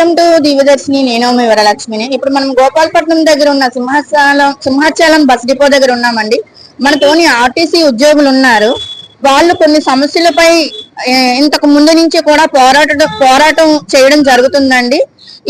Welcome to Divyadarshini నేను మీ వరలక్ష్మిని. ఇప్పుడు మనం గోపాలపట్నం దగ్గర ఉన్న సింహాచలం సింహాచలం బస్ డిపో దగ్గర ఉన్నామండి. మనతోని ఆర్టీసీ ఉద్యోగులు ఉన్నారు. వాళ్ళు కొన్ని సమస్యలపై ఇంతకు ముందు నుంచి కూడా పోరాట పోరాటం చేయడం జరుగుతుందండి.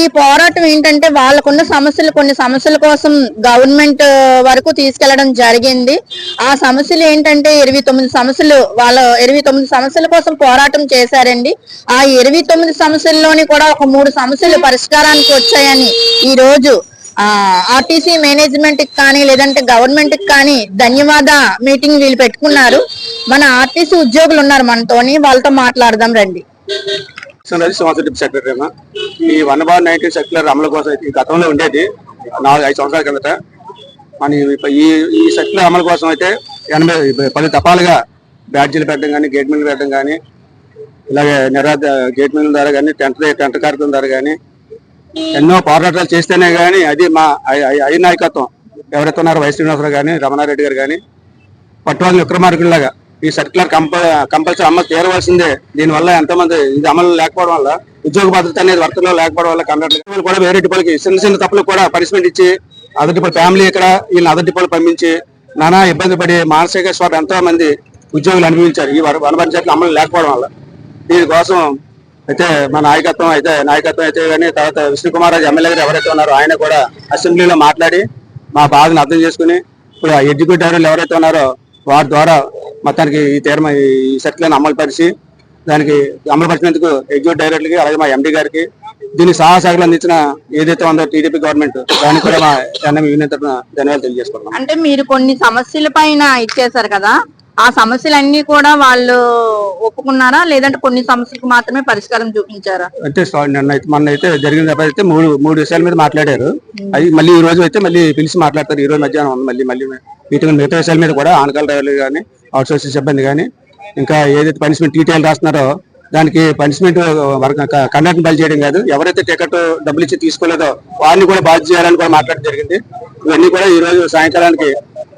ఈ పోరాటం ఏంటంటే వాళ్ళకున్న సమస్యలు కొన్ని సమస్యల కోసం గవర్నమెంట్ వరకు తీసుకెళ్ళడం జరిగింది. ఆ సమస్యలు ఏంటంటే ఇరవై తొమ్మిది సమస్యలు వాళ్ళ ఇరవై తొమ్మిది సమస్యల కోసం పోరాటం చేశారండి. ఆ ఇరవై తొమ్మిది సమస్యల్లోని కూడా ఒక మూడు సమస్యలు పరిష్కారానికి వచ్చాయని ఈ రోజు ఆర్టీసీ మేనేజ్మెంట్కి కానీ లేదంటే గవర్నమెంట్కి కానీ ధన్యవాద మీటింగ్ వీళ్ళు పెట్టుకున్నారు. మన ఆర్టీసీ ఉద్యోగులు ఉన్నారు మనతోని వాళ్ళతో మాట్లాడదాం రండి. సెక్రటరీ ఈ వన్ బార్ నైన్టీన్ సర్క్యులర్ అమలు కోసం అయితే ఈ గతంలో ఉండేది నాలుగు ఐదు సంవత్సరాల కిందట. మన ఈ- ఈ సెక్యులర్ సర్క్యులర్ అమలు కోసం అయితే ఎనభై పది తపాలుగా బ్యాడ్జీలు పెట్టడం కానీ గేట్ మిల్ పెట్టడం కానీ ఇలాగే నిరాధ గేట్ మిల్ ద్వారా కానీ టెంట్ టెంట్ కార్యక్రమం ద్వారా కానీ ఎన్నో పోరాటాలు చేస్తేనే కానీ అది మా అయ్య నాయకత్వం. ఎవరైతే ఉన్నారో వై శ్రీనివాసరావు కానీ రమణారెడ్డి గారు కానీ పట్టువాళ్ళ విక్రమార్కుల్లాగా. ఈ సర్క్యులర్ కంపల్ కంపల్సరీ అమలు తీరవలసిందే దీనివల్ల ఎంతమంది ఇది అమలు లేకపోవడం వల్ల ఉద్యోగ భద్రత అనేది వర్తలో లేకపోవడం వల్ల కన్నడ కూడా వేరే డిపోలకి చిన్న చిన్న తప్పులకు కూడా పనిష్మెంట్ ఇచ్చి అదర్ డిపో ఫ్యామిలీ ఇక్కడ వీళ్ళని అదర్ డిపోలు పంపించి నానా ఇబ్బంది పడి మానసిక స్వాట ఎంతో మంది ఉద్యోగులు అనుభవించారు. ఈ వన- అమలు లేకపోవడం వల్ల. దీనికోసం అయితే మా నాయకత్వం అయితే నాయకత్వం అయితే కానీ తర్వాత విష్ణుకుమార్ రాజు ఎమ్మెల్యే గారు ఎవరైతే ఉన్నారో ఆయన కూడా అసెంబ్లీలో మాట్లాడి మా బాధను అర్థం చేసుకుని ఇప్పుడు ఆ ఎవరైతే ఉన్నారో వారి ద్వారా మొత్తానికి ఈ తీర్మ ఈ సెట్లను అమలు పరిచి దానికి అమలు పరిచినందుకు ఎగ్జిక్యూటివ్ డైరెక్టర్కి అలాగే మా ఎండి గారికి దీనికి సహాయ అందించిన ఏదైతే ఉందో టీడీపీ గవర్నమెంట్ దానికి కూడా మా ఎన్ఎం యూనియన్ తరఫున ధన్యవాదాలు తెలియజేసుకున్నాం అంటే మీరు కొన్ని సమస్యల పైన ఇచ్చేసారు కదా ఆ సమస్యలన్నీ కూడా వాళ్ళు ఒప్పుకున్నారా? లేదంటే కొన్ని సమస్యలకు మాత్రమే పరిష్కారం చూపించారా? అంటే సా- నిన్న అయితే మొన్న అయితే జరిగిన అయితే మూడు మూడు విషయాల మీద మాట్లాడారు. అది మళ్ళీ ఈ రోజు అయితే మళ్ళీ పిలిచి మాట్లాడతారు. ఈ రోజు మధ్యాహ్నం ఉంది. మళ్ళీ మళ్ళీ మీటింగ్ మిగతా విషయాల మీద కూడా ఆనకాల డ్రైవర్లు కానీ అవుట్ సోర్సింగ్ సిబ్బంది కానీ ఇంకా ఏదైతే పనిష్మెంట్ డీటెయిల్ రాస్తున్నారో దానికి పనిష్మెంట్ కండక్ట్ బలి చేయడం కాదు. ఎవరైతే టికెట్ డబ్బులు ఇచ్చి తీసుకోలేదో వారిని కూడా బాధ్యత చేయాలని కూడా మాట్లాడడం జరిగింది. ఇవన్నీ కూడా ఈ రోజు సాయంకాలానికి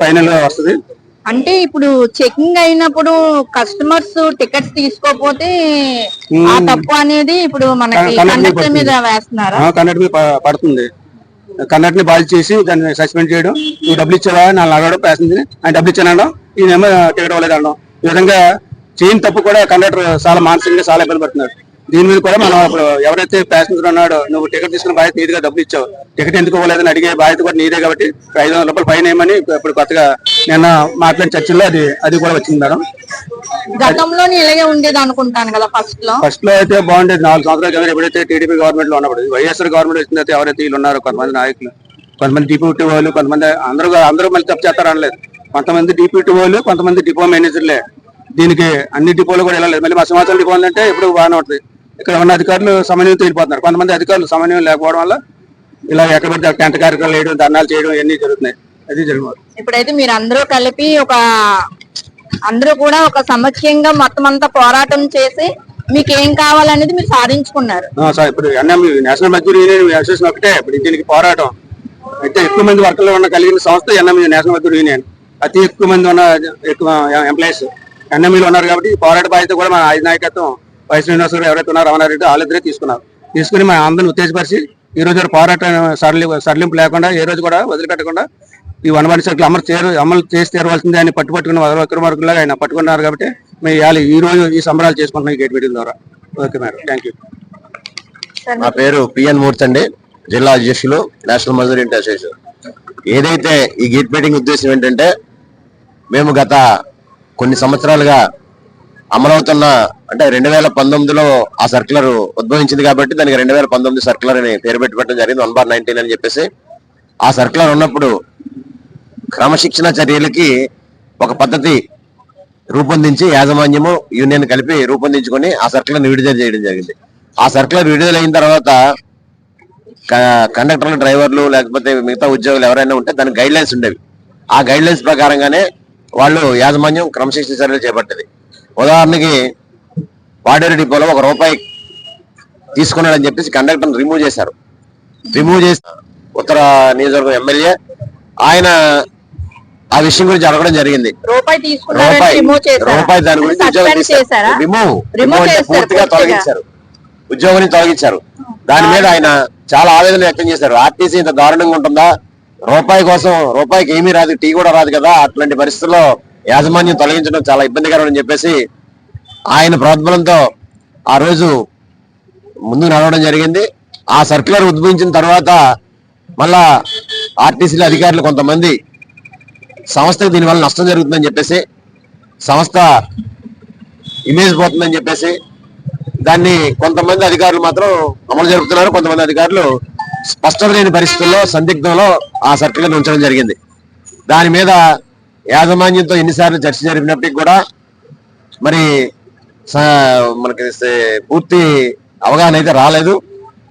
ఫైనల్ వస్తుంది. అంటే ఇప్పుడు చెకింగ్ అయినప్పుడు కస్టమర్స్ టికెట్స్ తీసుకోకపోతే ఆ తప్పు అనేది ఇప్పుడు మనకి కండక్టర్ మీద వేస్తున్నారా? కన్నడ మీద పడుతుంది. కన్నడని బాధ్యత చేసి దాన్ని సస్పెండ్ చేయడం. నువ్వు డబ్బులు ఇచ్చావా? నా అడగడం ప్యాసింజర్ ఆయన డబ్బులు ఇచ్చానడం ఈయనేమో టికెట్ అవ్వలేదు అనడం ఈ విధంగా చేయని తప్పు కూడా కండక్టర్ చాలా మానసికంగా చాలా ఇబ్బంది పడుతున్నాడు దీని మీద కూడా మనం ఇప్పుడు ఎవరైతే ప్యాసింజర్ ఉన్నాడో నువ్వు టికెట్ తీసుకున్న బాధ్యత నీదిగా డబ్బులు ఇచ్చావు. టికెట్ ఎందుకు ఇవ్వలేదని అడిగే బాధ్యత కూడా నీదే కాబట్టి ఐదు వందల రూపాయలు ఫైన్ వేయమని ఇప్పుడు కొత్తగా నిన్న మాట్లాడిన చర్చల్లో అది అది కూడా వచ్చింది మేడం. గతంలో ఇలాగే ఉండేది అనుకుంటాను కదా ఫస్ట్లో. ఫస్ట్లో అయితే బాగుండేది. నాలుగు సంవత్సరాల కింద ఎప్పుడైతే టీడీపీ గవర్నమెంట్లో ఉన్నప్పుడు వైఎస్ఆర్ గవర్నమెంట్ వచ్చిన తర్వాత ఎవరైతే వీళ్ళు ఉన్నారో కొంతమంది నాయకులు కొంతమంది డిప్యూటీ వాళ్ళు కొంతమంది అందరూ అందరూ మళ్ళీ తప్పు చేస్తారు అనలేదు కొంతమంది డిప్యూటీ వాళ్ళు కొంతమంది డిపో మేనేజర్లే. దీనికి అన్ని డిపోలు కూడా వెళ్ళలేదు. మళ్ళీ మా సంవత్సరం డిపో అంటే ఇప్పుడు బాగానే ఉంటుంది. ఇక్కడ ఉన్న అధికారులు సమన్వయంతో వెళ్ళిపోతున్నారు కొంతమంది అధికారులు సమన్వయం లేకపోవడం వల్ల ఇలా ఎక్కడ పడితే టెంట్ కార్యక్రమాలు వేయడం ధర్నాలు చేయడం ఇవన్నీ జరుగుతున్నాయి. అది జరుగుతుంది ఇప్పుడైతే మీరు అందరూ కలిపి ఒక అందరూ కూడా ఒక సమైక్యంగా మొత్తం అంతా పోరాటం చేసి మీకు ఏం కావాలనేది మీరు సాధించుకున్నారు. సార్ ఇప్పుడు NM national Mazdoor union association ఒకటే. ఇప్పుడు దీనికి పోరాటం. అయితే ఎక్కువ మంది వర్కర్లు ఉన్న కలిగిన సంస్థ ఎన్ఎం నేషనల్ మజ్దూర్ యూనియన్. అతి ఎక్కువ మంది ఉన్న ఎక్కువ ఎంప్లాయీస్ ఎన్ఎంఈలు ఉన్నారు కాబట్టి పోరాట బాధ్యత కూడా మన నాయకత్వం వై శ్రీనివాస గారు ఎవరైతే ఉన్నారో రమణారెడ్డి వాళ్ళిద్దరే తీసుకున్నారు. తీసుకుని మన అందరిని ఉత్తేజపరిచి ఈ రోజు పోరాటం సరళి సరళింపు లేకుండా ఏ రోజు కూడా వదిలిపెట్టకుండా ఈ వన్ వన్ సర్కిల్ అమలు చేరు అమలు చేసి తీరవలసిందే అని పట్టుపట్టుకున్న విక్రమార్కులాగా ఆయన పట్టుకున్నారు కాబట్టి మేము ఇవాళ ఈ రోజు ఈ సంబరాలు చేసుకుంటున్నాం ఈ గేట్ మీటింగ్ ద్వారా. Okay madam. థ్యాంక్ యూ నా పేరు పిఎన్ మూర్తి అండి. జిల్లా అధ్యక్షులు నేషనల్ మజూర్ ఇంటర్ అసోసియేషన్ ఏదైతే ఈ గేట్ మీటింగ్ ఉద్దేశం ఏంటంటే మేము గత కొన్ని సంవత్సరాలుగా అమలవుతున్న అంటే రెండు వేల పంతొమ్మిదిలో ఆ సర్క్యులర్ ఉద్భవించింది కాబట్టి దానికి రెండు వేల పంతొమ్మిది సర్క్యులర్ అని పేరు పెట్టి పెట్టడం జరిగింది వన్ బార్ నైన్టీన్ అని చెప్పేసి. ఆ సర్క్యులర్ ఉన్నప్పుడు క్రమశిక్షణ చర్యలకి ఒక పద్ధతి రూపొందించి యాజమాన్యము యూనియన్ కలిపి రూపొందించుకొని ఆ సర్క్యులర్ విడుదల చేయడం జరిగింది. ఆ సర్క్యులర్ విడుదల అయిన తర్వాత క- కండక్టర్లు డ్రైవర్లు లేకపోతే మిగతా ఉద్యోగులు ఎవరైనా ఉంటే దానికి గైడ్ లైన్స్ ఉండేవి. ఆ గైడ్ లైన్స్ ప్రకారంగానే వాళ్ళు యాజమాన్యం క్రమశిక్షణ చర్యలు చేపట్టేది. ఉదాహరణకి పాడేరు డిపోలో ఒక రూపాయి తీసుకున్నాడని చెప్పేసి కండక్టర్ రిమూవ్ చేశారు. రిమూవ్ చేసి ఉత్తర నియోజకవర్గం ఎమ్మెల్యే ఆయన ఆ విషయం గురించి అడగడం జరిగింది. రూపాయి దాని గురించి రిమూవ్ రిమూవ్ పూర్తిగా. తొలగించారు. ఉద్యోగాన్ని తొలగించారు. దాని మీద ఆయన చాలా ఆవేదన వ్యక్తం చేశారు. ఆర్టీసీ ఇంత దారుణంగా ఉంటుందా? రూపాయి కోసం రూపాయికి ఏమీ రాదు టీ కూడా రాదు కదా? అట్లాంటి పరిస్థితుల్లో యాజమాన్యం తొలగించడం చాలా ఇబ్బందికరం అని చెప్పేసి ఆయన ప్రోద్బలంతో ఆ రోజు ముందు నడవడం జరిగింది. ఆ సర్క్యులర్ ఉద్భవించిన తర్వాత మళ్ళా ఆర్టీసీల అధికారులు కొంతమంది సంస్థకు దీనివల్ల నష్టం జరుగుతుందని చెప్పేసి సంస్థ ఇమేజ్ పోతుందని చెప్పేసి దాన్ని కొంతమంది అధికారులు మాత్రం అమలు జరుపుతున్నారు. కొంతమంది అధికారులు స్పష్టత లేని పరిస్థితుల్లో సందిగ్ధంలో ఆ సర్కిల్ ఉంచడం జరిగింది. దాని మీద యాజమాన్యంతో ఎన్నిసార్లు చర్చ జరిపినప్పటికీ కూడా మరి స- మనకి పూర్తి అవగాహన అయితే రాలేదు.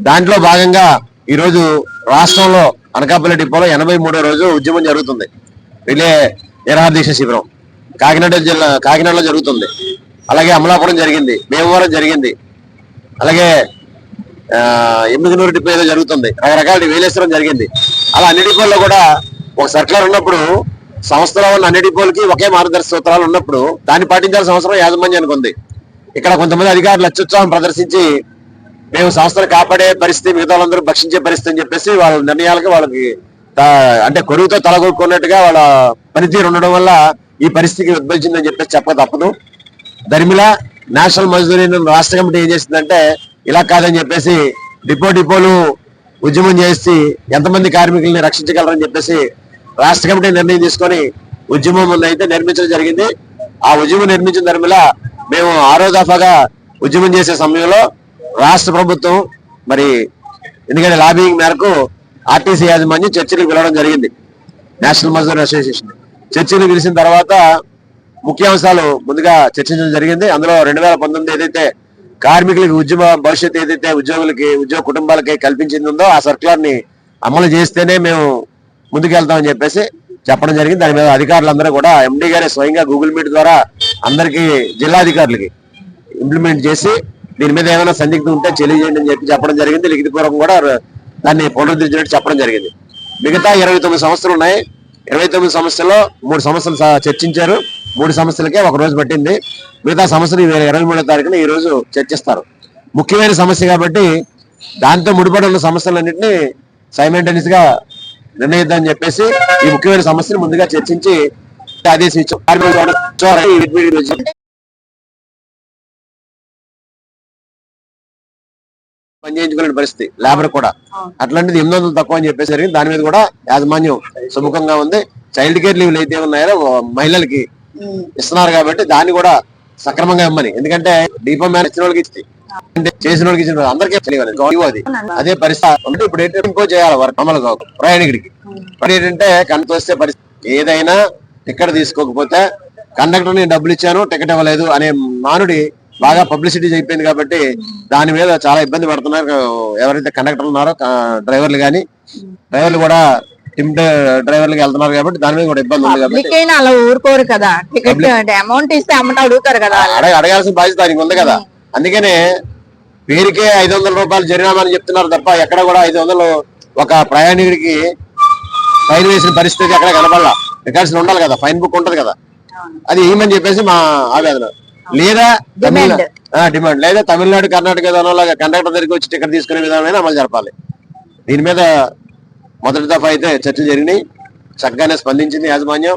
దాంట్లో భాగంగా ఈరోజు రాష్ట్రంలో అనకాపల్లి డిపోలో ఎనభై మూడో రోజు ఉద్యమం జరుగుతుంది. రిలే నిరాహారదీక్ష శిబిరం. కాకినాడ జిల్లా కాకినాడలో జరుగుతుంది. అలాగే అమలాపురం జరిగింది. భీమవరం జరిగింది. అలాగే ఎమ్మిదినూరు డిపో ఏదో జరుగుతుంది. రకరకాల వేలేశ్వరం జరిగింది. అలా అన్ని డిపోల్లో కూడా ఒక సర్కులర్ ఉన్నప్పుడు సంస్థలో ఉన్న అన్ని డిపోలకి ఒకే మార్గదర్శక సూత్రాలు ఉన్నప్పుడు దాన్ని పాటించాల్సిన అవసరం యాజమాన్యానికి ఉంది ఇక్కడ కొంతమంది అధికారులు అత్యుత్సాహం ప్రదర్శించి మేము సంస్థను కాపాడే పరిస్థితి మిగతా వాళ్ళందరూ భక్షించే పరిస్థితి అని చెప్పేసి వాళ్ళ నిర్ణయాలకి వాళ్ళకి అంటే కొరువుతో తలగొక్కున్నట్టుగా వాళ్ళ పనితీరు ఉండడం వల్ల ఈ పరిస్థితికి ఉద్భవించిందని చెప్పేసి చెప్పక తప్పదు. దరిమిల నేషనల్ మజ్దూరీ రాష్ట్ర కమిటీ ఏం చేసిందంటే ఇలా కాదని చెప్పేసి డిపో డిపోలు ఉద్యమం చేసి ఎంతమంది కార్మికుల్ని రక్షించగలరని చెప్పేసి రాష్ట్ర కమిటీ నిర్ణయం తీసుకొని ఉద్యమం ముందు అయితే నిర్మించడం జరిగింది. ఆ ఉద్యమం నిర్మించిన ధర్మలా మేము ఆరో దఫాగా ఉద్యమం చేసే సమయంలో రాష్ట్ర ప్రభుత్వం మరి ఎందుకంటే లాబింగ్ మేరకు ఆర్టీసీ యాజమాన్యం చర్చలకు పిలవడం జరిగింది. నేషనల్ మజ్దూర్ అసోసియేషన్ చర్చలు పిలిచిన తర్వాత ముఖ్య అంశాలు ముందుగా చర్చించడం జరిగింది. అందులో రెండు వేల పంతొమ్మిది ఏదైతే కార్మికులకి ఉద్యమ భవిష్యత్తు ఏదైతే ఉద్యోగులకి ఉద్యోగ కుటుంబాలకి కల్పించింది ఉందో ఆ సర్క్యులర్ని అమలు చేస్తేనే మేము ముందుకెళ్తామని చెప్పేసి చెప్పడం జరిగింది. దాని మీద అధికారులందరూ కూడా ఎండి గారే స్వయంగా గూగుల్ మీట్ ద్వారా అందరికీ జిల్లాధికారులకి ఇంప్లిమెంట్ చేసి దీని మీద ఏమైనా సందిగ్ధం ఉంటే తెలియజేయండి అని చెప్పి చెప్పడం జరిగింది. లిఖితపూర్వకం కూడా దాన్ని పునరుద్ధరించినట్టు చెప్పడం జరిగింది. మిగతా ఇరవై తొమ్మిది సంస్థలు ఉన్నాయి. ఇరవై తొమ్మిది సంస్థల్లో మూడు సమస్యలు చర్చించారు. మూడు సమస్యలకే ఒక రోజు పట్టింది. మిగతా సమస్యలు ఇరవై మూడో తారీఖున ఈ రోజు చర్చిస్తారు. ముఖ్యమైన సమస్య కాబట్టి దాంతో ముడిపడి ఉన్న సమస్యలన్నింటినీ సైమెంటనియస్గా నిర్ణయిద్దామని చెప్పేసి ఈ ముఖ్యమైన సమస్యను ముందుగా చర్చించి ఆదేశించాం కార్మికుల ద్వారా ద్వారా ఈ మీటింగ్ వచ్చి పని చేయించుకునే పరిస్థితి. లేబర్ కూడా. అట్లాంటిది ఎనిమిది వందలు తక్కువ అని చెప్పేసి జరిగింది. దాని మీద కూడా యాజమాన్యం సుముఖంగా ఉంది. చైల్డ్ కేర్ లీవ్లు అయితే ఉన్నాయో మహిళలకి ఇస్తున్నారు కాబట్టి దాన్ని కూడా సక్రమంగా ఇమ్మని. ఎందుకంటే డిపో మ్యాన్ ఇచ్చిన వాళ్ళకి ఇచ్చి చేసిన ఇచ్చిన అందరికీ గౌరవం అది. అదే పరిస్థితి. ఇప్పుడు ఏంటంటే ఇంకో చేయాలి వర్క్ అమలు ప్రయాణికుడికి. మరి ఏంటంటే కన్ను వస్తే పరిస్థితి. ఏదైనా టికెట్ తీసుకోకపోతే కండక్టర్ని డబ్బులు ఇచ్చాను టికెట్ ఇవ్వలేదు అనే మానుడి బాగా పబ్లిసిటీ అయిపోయింది కాబట్టి దాని మీద చాలా ఇబ్బంది పడుతున్నారు. ఎవరైతే కండక్టర్లు ఉన్నారో డ్రైవర్లు కానీ డ్రైవర్లు కూడా టిమ్ డ్రైవర్లకి వెళ్తున్నారు కాబట్టి దాని మీద కూడా ఇబ్బంది ఉంది కాబట్టి అలా ఊరుకోరు కదా. టికెట్ అమౌంట్ ఇస్తే అమౌంట్ అడుగుతారు కదా అడగ అడగాల్సిన బాధ్యత దానికి ఉంది కదా. అందుకనే పేరుకే ఐదు వందల రూపాయలు జరిమానా అని చెప్తున్నారు తప్ప ఎక్కడ కూడా ఐదు వందలు ఒక ప్రయాణికుడికి ఫైన్ వేసిన పరిస్థితి ఎక్కడ కనబడాల. రికార్డ్స్ ఉండాలి కదా ఫైన్ బుక్ ఉంటది కదా. అది ఏమని చెప్పేసి మా ఆవేదన. లేదా డిమాండ్ లేదా తమిళనాడు కర్ణాటక విధానంలో కండక్టర్ దగ్గరికి వచ్చి టికెట్ తీసుకునే విధానమైన అమలు జరపాలి. దీని మీద మొదటి దఫా అయితే చర్చలు జరిగినాయి. చక్కగానే స్పందించింది యాజమాన్యం.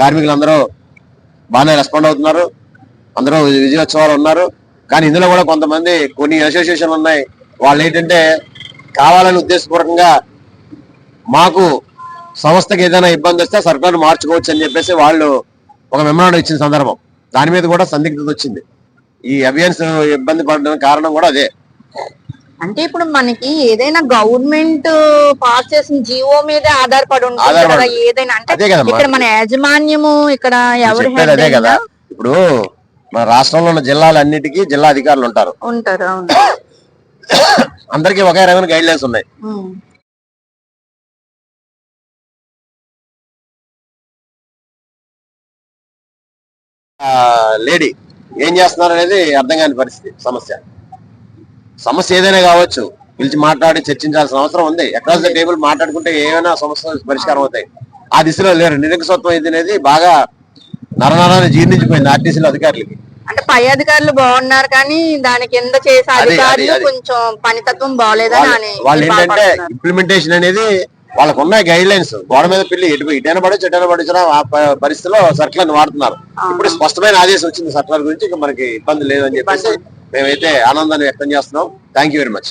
కార్మికులందరూ బాగానే రెస్పాండ్ అవుతున్నారు. అందరూ విజయోత్సవాలు ఉన్నారు. కానీ ఇందులో కూడా కొంతమంది కొన్ని అసోసియేషన్లు ఉన్నాయి. వాళ్ళు ఏంటంటే కావాలని ఉద్దేశపూర్వకంగా మాకు సంస్థకి ఏదైనా ఇబ్బంది వస్తే సర్కారు మార్చుకోవచ్చు అని చెప్పేసి వాళ్ళు ఒక మెమరాండం ఇచ్చిన సందర్భం. దాని మీద కూడా సందిగ్ధత వచ్చింది. ఈ అభియాన్స్ ఇబ్బంది పడడానికి కారణం కూడా అదే. అంటే ఇప్పుడు మనకి ఏదైనా గవర్నమెంట్ పాస్ చేసిన జీవో మీద ఆధారపడి ఉంటుంది కదా. ఏదైనా. అంటే. ఇక్కడ మన యాజమాన్యము ఇక్కడ ఎవరు అదే కదా. ఇప్పుడు మన రాష్ట్రంలో ఉన్న జిల్లాలన్నిటికీ జిల్లా అధికారులు ఉంటారు. ఉంటారు అవును. అందరికీ ఒకే రకమైన గైడ్ లైన్స్ ఉన్నాయి. లేడీ ఏం చేస్తున్నారు అనేది అర్థం కాని పరిస్థితి సమస్య. సమస్య ఏదైనా కావచ్చు పిలిచి మాట్లాడి చర్చించాల్సిన అవసరం ఉంది. అక్రాస్ ద టేబుల్ మాట్లాడుకుంటే ఏమైనా సమస్యలు పరిష్కారం అవుతాయి. ఆ దిశలో లేరు. నిరంకుశత్వం ఇది అనేది బాగా నరనరాన్ని జీర్ణించిపోయింది ఆర్టీసీలో అధికారులకి. అంటే పై అధికారులు బాగున్నారు కానీ దాని కింద చేసే అధికారులు. కొంచెం పనితత్వం బాగోలేదని వాళ్ళు- ఏంటంటే. ఇంప్లిమెంటేషన్ అనేది వాళ్ళకు ఉన్న గైడ్ లైన్స్ గోడ మీద పిల్లి ఎటు ఇటైనా పడచ్చు ఎటైనా పడచ్చు ఆ పరిస్థితిలో సర్కులను వాడుతున్నారు. ఇప్పుడు స్పష్టమైన ఆదేశం వచ్చింది సర్కులర్ గురించి ఇక మనకి ఇబ్బంది లేదని చెప్పేసి మేమైతే ఆనందాన్ని వ్యక్తం చేస్తున్నాం. Thank very much